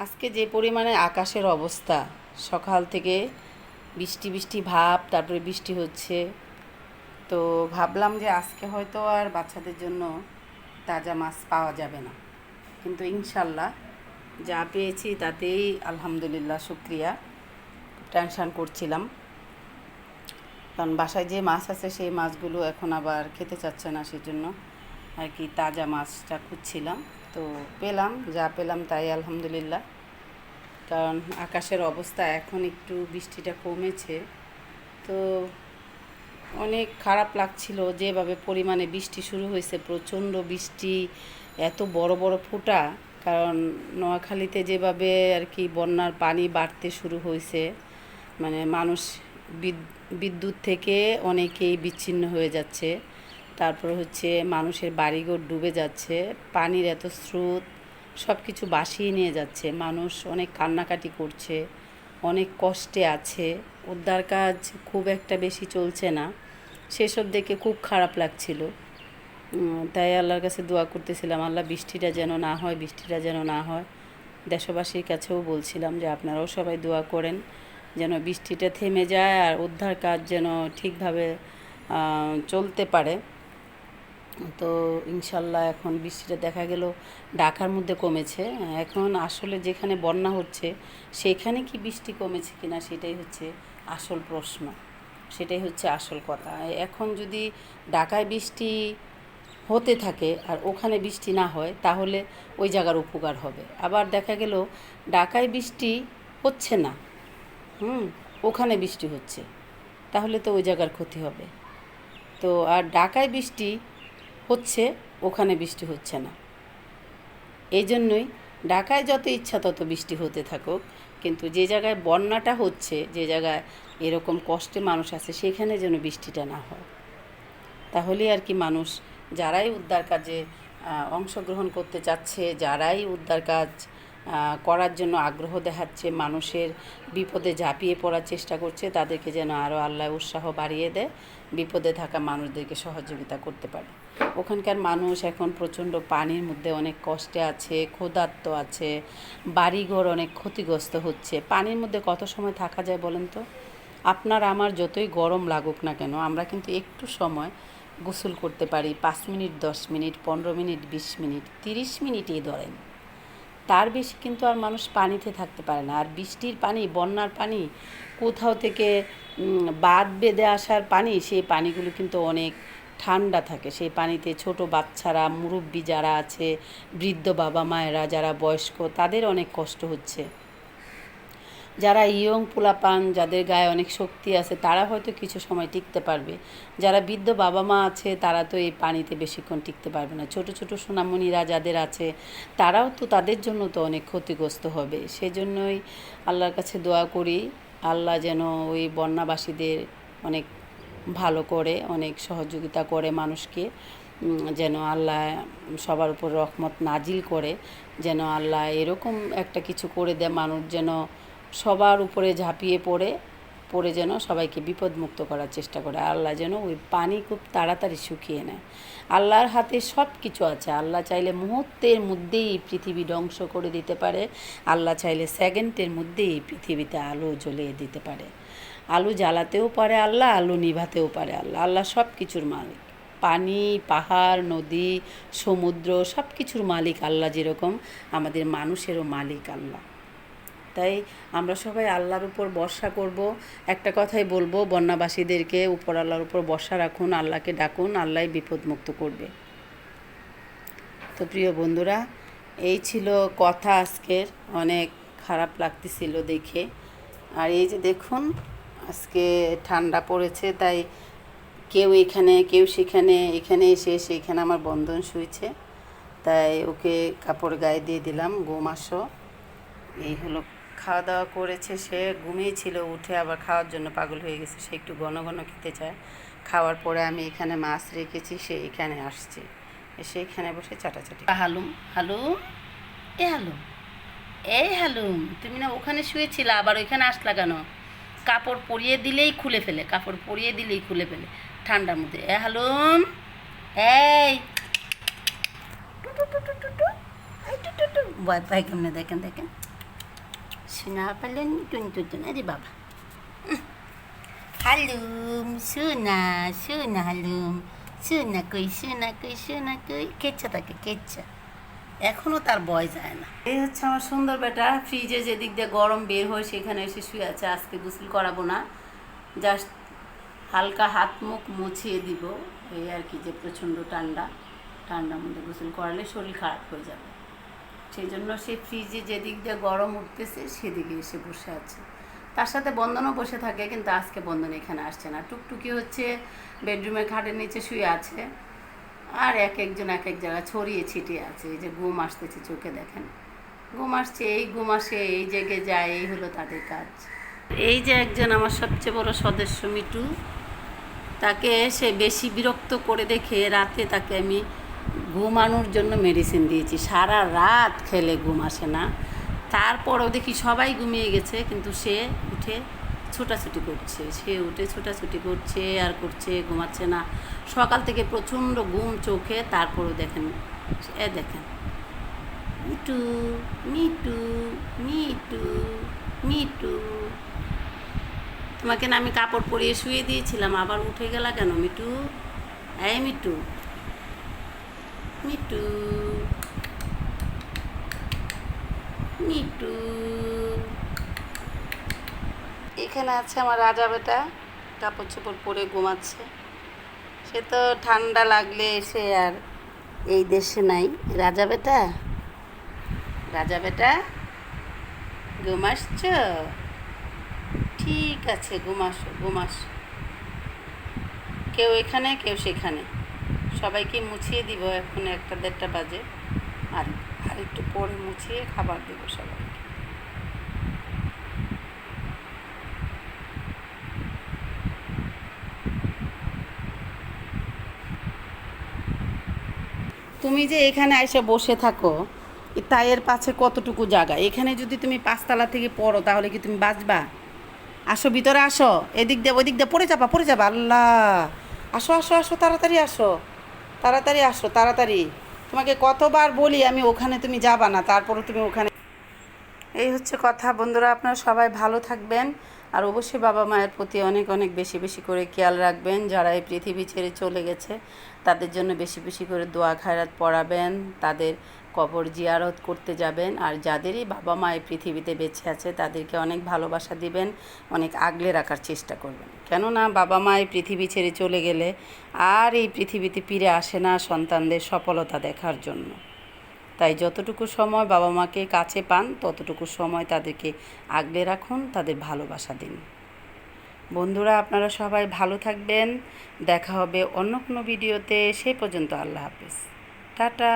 আজকে যে পরিমাণে আকাশের অবস্থা, সকাল থেকে বৃষ্টি বৃষ্টি ভাব, তারপরে বৃষ্টি হচ্ছে। তো ভাবলাম যে আজকে হয়তো আর বাচ্চাদের জন্য তাজা মাছ পাওয়া যাবে না। কিন্তু ইনশাল্লাহ যা পেয়েছি তাতেই আলহামদুলিল্লাহ শুক্রিয়া। টেনশান করছিলাম। কারণ বাসায় যে মাছ আছে সেই মাছগুলো এখন আবার খেতে চাচ্ছে না, সেজন্য আর কি তাজা মাছটা খুঁজছিলাম। তো পেলাম, যা পেলাম তাই আলহামদুলিল্লাহ। কারণ আকাশের অবস্থা এখন একটু বৃষ্টিটা কমেছে। তো অনেক খারাপ লাগছিল যেভাবে পরিমাণে বৃষ্টি শুরু হয়েছে, প্রচণ্ড বৃষ্টি, এত বড় বড় ফোঁটা। কারণ নোয়াখালীতে যেভাবে আর কি বন্যার পানি বাড়তে শুরু হয়েছে মানে মানুষ বিদ- বিদ্যুৎ থেকে অনেকেই বিচ্ছিন্ন হয়ে যাচ্ছে। তারপর হচ্ছে মানুষের বাড়িঘর ডুবে যাচ্ছে, পানির এত স্রোত সব কিছু বাসিয়ে নিয়ে যাচ্ছে। মানুষ অনেক কান্নাকাটি করছে, অনেক কষ্টে আছে, উদ্ধার কাজ খুব একটা বেশি চলছে না। সেসব দেখে খুব খারাপ লাগছিল। তাই আল্লাহর কাছে দোয়া করতেছিলাম, আল্লাহ বৃষ্টিটা যেন না হয়, বৃষ্টিটা যেন না হয়। দেশবাসীর কাছেও বলছিলাম যে আপনারাও সবাই দোয়া করেন যেন বৃষ্টিটা থেমে যায় আর উদ্ধার কাজ যেন ঠিকভাবে চলতে পারে। তো ইনশাল্লাহ এখন বৃষ্টিটা দেখা গেল, ঢাকার মধ্যে কমেছে। এখন আসলে যেখানে বন্যা হচ্ছে, সেখানে কি বৃষ্টি কমেছে কিনা সেটাই হচ্ছে আসল প্রশ্ন। সেটাই হচ্ছে আসল কথা। এখন যদি ঢাকায় বৃষ্টি হতে থাকে আর ওখানে বৃষ্টি না হয়, তাহলে ওই জায়গার উপকার হবে। আবার দেখা গেল, ঢাকায় বৃষ্টি হচ্ছে না, হুম, ওখানে বৃষ্টি হচ্ছে, তাহলে তো ওই জায়গার ক্ষতি হবে। তো আর ঢাকায় বৃষ্টি হচ্ছে, ওখানে বৃষ্টি হচ্ছে না। এই জন্যই ঢাকায় যত ইচ্ছা তত বৃষ্টি হতে থাকুক, কিন্তু যে জায়গায় বন্যাটা হচ্ছে, যে জায়গায় এরকম কষ্টে মানুষ আছে, সেখানে যেন বৃষ্টিটা না হয়। তাহলে আর কি মানুষ, যারাই উদ্ধার কাজে অংশগ্রহণ করতে চাচ্ছে, যারাই উদ্ধার কাজ করার জন্য আগ্রহ দেখাচ্ছে, মানুষের বিপদে ঝাঁপিয়ে পড়ার চেষ্টা করছে, তাদেরকে যেন আরও আল্লাহ উৎসাহ বাড়িয়ে দেয়, বিপদে থাকা মানুষদেরকে সহযোগিতা করতে পারে। ওখানকার মানুষ এখন প্রচণ্ড পানির মধ্যে অনেক কষ্টে আছে, ক্ষুধার্ত আছে, বাড়িঘর অনেক ক্ষতিগ্রস্ত হচ্ছে। পানির মধ্যে কত সময় থাকা যায় বলেন তো? আপনার আমার যতই গরম লাগুক না কেন, আমরা কিন্তু একটু সময় গোসল করতে পারি, পাঁচ মিনিট, দশ মিনিট, পনেরো মিনিট, বিশ মিনিট, তিরিশ মিনিটই ধরেন। তার বেশি কিন্তু আর মানুষ পানিতে থাকতে পারে না। আর বৃষ্টির পানি, বন্যার পানি, কোথাও থেকে বাদ বাঁধ আসার পানি, সেই পানিগুলো কিন্তু অনেক ঠান্ডা থাকে। সেই পানিতে ছোট বাচ্চারা, মুরব্বী যারা আছে, বৃদ্ধ বাবা মায়েরা যারা বয়স্ক, তাদের অনেক কষ্ট হচ্ছে। যারা ইয়ং পোলাপান, যাদের গায়ে অনেক শক্তি আছে, তারা হয়তো কিছু সময় টিকতে পারবে। যারা বৃদ্ধ বাবা মা আছে, তারা তো এই পানিতে বেশিক্ষণ টিকতে পারবে না। ছোট ছোট সোনামণিরা যাদের আছে, তারাও তো তাদের জন্য তো অনেক ক্ষতিগ্রস্ত হবে। সেজন্যই আল্লাহর কাছে দোয়া করি, আল্লাহ যেন ওই বন্যাবাসীদের অনেক ভালো করে, অনেক সহযোগিতা করে মানুষকে যেন আল্লাহ সবার উপর রহমত নাজিল করে, যেন আল্লাহ এরকম একটা কিছু করে দেয়, মানুষ যেন সবার উপরে ঝাঁপিয়ে পড়ে পড়ে যেন সবাইকে বিপদমুক্ত করার চেষ্টা করে। আল্লাহ যেন ওই পানি খুব তাড়াতাড়ি শুকিয়ে নেয়। আল্লাহর হাতে সব কিছু আছে। আল্লাহ চাইলে মুহূর্তের মধ্যেই পৃথিবী ধ্বংস করে দিতে পারে। আল্লাহ চাইলে সেকেন্ডের মধ্যেই পৃথিবীতে আলো জ্বলিয়ে দিতে পারে। আলু জ্বালাতেও পারে আল্লাহ, আলু নিভাতেও পারে আল্লাহ। আল্লাহ সব কিছুর মালিক। পানি, পাহাড়, নদী, সমুদ্র সব কিছুর মালিক আল্লাহ যেরকম। আমাদের মানুষেরও মালিক আল্লাহ। তাই আমরা সবাই আল্লাহর উপর ভরসা করব। একটা কথাই বলব, বন্যাবাসীদেরকে উপর আল্লাহর উপর ভরসা রাখুন, আল্লাহকে ডাকুন আল্লাহ বিপদমুক্ত করবে। তো প্রিয় বন্ধুরা, এই ছিল কথা আজকের, অনেক খারাপ লাগতেছিল দেখে। আর এই যে দেখুন, আজকে ঠান্ডা পড়েছে, তাই কেউ এখানে, কেউ সেখানে, এখানে এসে সেইখানে আমার বন্ধন শুয়েছে তাই ওকে কাপড় গায়ে দিয়ে দিলাম আসো। এই হলো খাওয়া দাওয়া করেছে সে ঘুমিয়েছিল উঠে আবার খাওয়ার জন্য পাগল হয়ে গেছে। সে একটু ঘন ঘন খেতে চায়। খাওয়ার পরে আমি এখানে মাছ রেখেছি সে এখানে আসছে। এসে এখানে বসে চাটাচাটি হালুম হালুম এ হালুম এই হালুম তুমি না ওখানে শুয়েছিলে আবার ওইখানে আসলা কেন? কাপড় পরিয়ে দিলেই খুলে ফেলে কাপড় পরিয়ে দিলেই খুলে ফেলে। ঠান্ডার মধ্যে। এ হালুম এই! টু টু টু টু টু টু। এই টু টু টু। ভয় কেমনে? দেখেন দেখেন। শোনা পারলেন টুন টুন টুন আরে বাবা হালুম সোনা সোনা হালুম সোনা কই সোনা কই সোনা কই কেচ্ছা তাকে কেচ্ছা এখনও তার বয় যায় না। এই হচ্ছে আমার সুন্দর বেটা। ফ্রিজে যেদিক দিয়ে গরম বের হয়, সেখানে এসে শুয়ে আছে। আজকে গোসল করাবো না। জাস্ট হালকা হাত মুখ মুছিয়ে দিব। এই আর কি যে প্রচণ্ড ঠান্ডা। ঠান্ডার মধ্যে গোসল করালে শরীর খারাপ হয়ে যাবে। সেই জন্য সে ফ্রিজে যেদিক দিয়ে গরম উঠতেছে, সেদিকে এসে বসে আছে। তার সাথে বন্ধনও বসে থাকে, কিন্তু আজকে বন্ধন এখানে আসছে না। টুকটুকি হচ্ছে বেডরুমের খাটের নিচে শুয়ে আছে, আর এক একজন এক এক জায়গায় ছড়িয়ে ছিটিয়ে আছে। এই যে ঘুম আসতেছে চোখে দেখেন। ঘুম আসছে, এই ঘুম আসে, এই জেগে যায়, এই হলো তাদের কাজ। এই যে একজন আমার সবচেয়ে বড় সদস্য মিটু, তাকে সে বেশি বিরক্ত করে দেখে রাতে তাকে আমি ঘুমানোর জন্য মেডিসিন দিয়েছি। সারা রাত খেলে ঘুম আসে না। তারপরও দেখি সবাই ঘুমিয়ে গেছে, কিন্তু সে উঠে ছোটাছুটি করছে। সে উঠে ছোটাছুটি করছে, আর করছে, ঘুমাচ্ছে না। সকাল থেকে প্রচণ্ড ঘুম চোখে, তারপরও দেখেন, এ দেখেন। মিটু মিটু মিটু মিটু। তোমাকে না আমি কাপড় পরিয়ে শুয়ে দিয়েছিলাম, আবার উঠে গেলা কেন মিটু? এই মিটু মিটু মিটু এখানে আছে আমার রাজা বেটা, কাপড় চোপড় পরে ঘুমাচ্ছে। সে তো ঠান্ডা লাগলে এসে আর এই দেশে নাই। রাজা বেটা? রাজা বেটা? ঘুমাসছ ঠিক আছে ঘুমাসো ঘুমাসো কেউ এখানে, কেউ সেখানে। সবাইকে মুছিয়ে দিব এখন একটা দেড়টা বাজে। আর আর একটু পরে মুছিয়ে খাবার দেবো সবাইকে। তুমি যে এখানে এসে বসে থাকো এই তাইয়ের পাশে কতটুকু জায়গা? এখানে যদি তুমি পাঁচতলা থেকে পড়ো, তাহলে কি তুমি বাঁচবা? আসো, ভিতরে আসো। এদিক দিয়ে, ওদিক দিয়ে, পড়ে যাবা পড়ে যাবা। আল্লাহ! আসো আসো আসো, তাড়াতাড়ি আসো। তাড়াতাড়ি আসো, তাড়াতাড়ি। তোমাকে কতবার বলি আমি ওখানে তুমি যাবা না তারপরে তুমি ওখানে এই হচ্ছে কথা, বন্ধুরা, আপনারা সবাই ভালো থাকবেন। আর অবশ্যই বাবা মায়ের প্রতি অনেক অনেক বেশি বেশি করে খেয়াল রাখবেন, যারা এই পৃথিবী ছেড়ে চলে গেছে, তাদের জন্য বেশি বেশি করে দোয়া খায়রাত পড়াবেন, তাদের কবর জিয়ারত করতে যাবেন। আর যাদেরই বাবা মা এই পৃথিবীতে বেঁচে আছে, তাদেরকে অনেক ভালোবাসা দিবেন, অনেক আগলে রাখার চেষ্টা করবেন। কেননা বাবা মা এই পৃথিবী ছেড়ে চলে গেলে আর এই পৃথিবীতে ফিরে আসে না সন্তানদের সফলতা দেখার জন্য। তাই যতটুকু সময় বাবা মাকে কাছে পান, ততটুকু সময় তাদেরকে আগলে রাখুন, তাদের ভালোবাসা দিন। বন্ধুরা, আপনারা সবাই ভালো থাকবেন। দেখা হবে অন্য কোনো ভিডিওতে। সে পর্যন্ত আল্লাহ হাফেজ। টাটা।